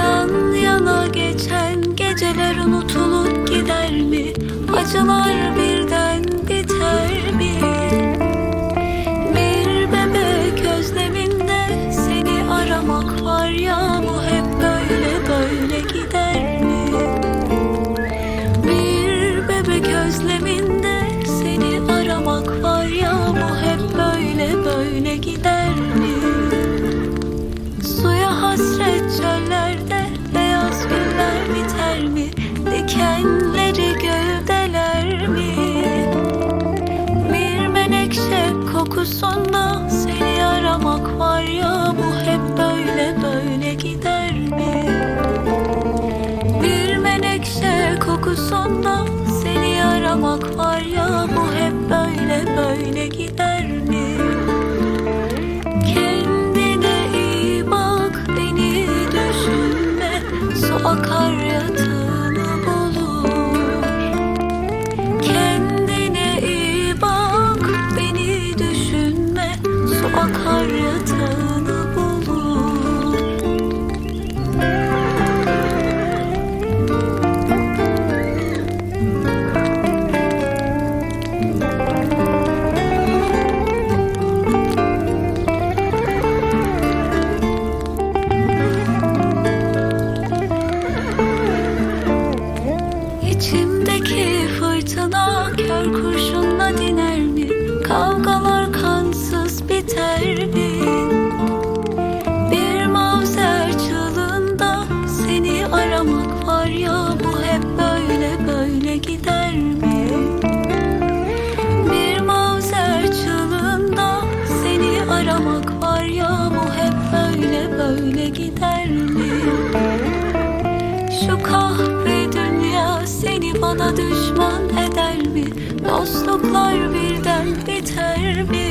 Yan yana geçen geceler unutulup gider mi? Acılar birden Dikenleri gövdeler mi? Bir menekşe kokusunda seni aramak var ya Bu hep böyle böyle gider mi? Bir menekşe kokusunda seni aramak var ya Bu hep böyle böyle gider mi? İçimdeki fırtına kör kurşunla diner mi? Kavgalar kansız biter var ya Bu hep böyle böyle gider mi? Şu kahve dünya seni bana düşman eder mi? Dostluklar birden biter mi?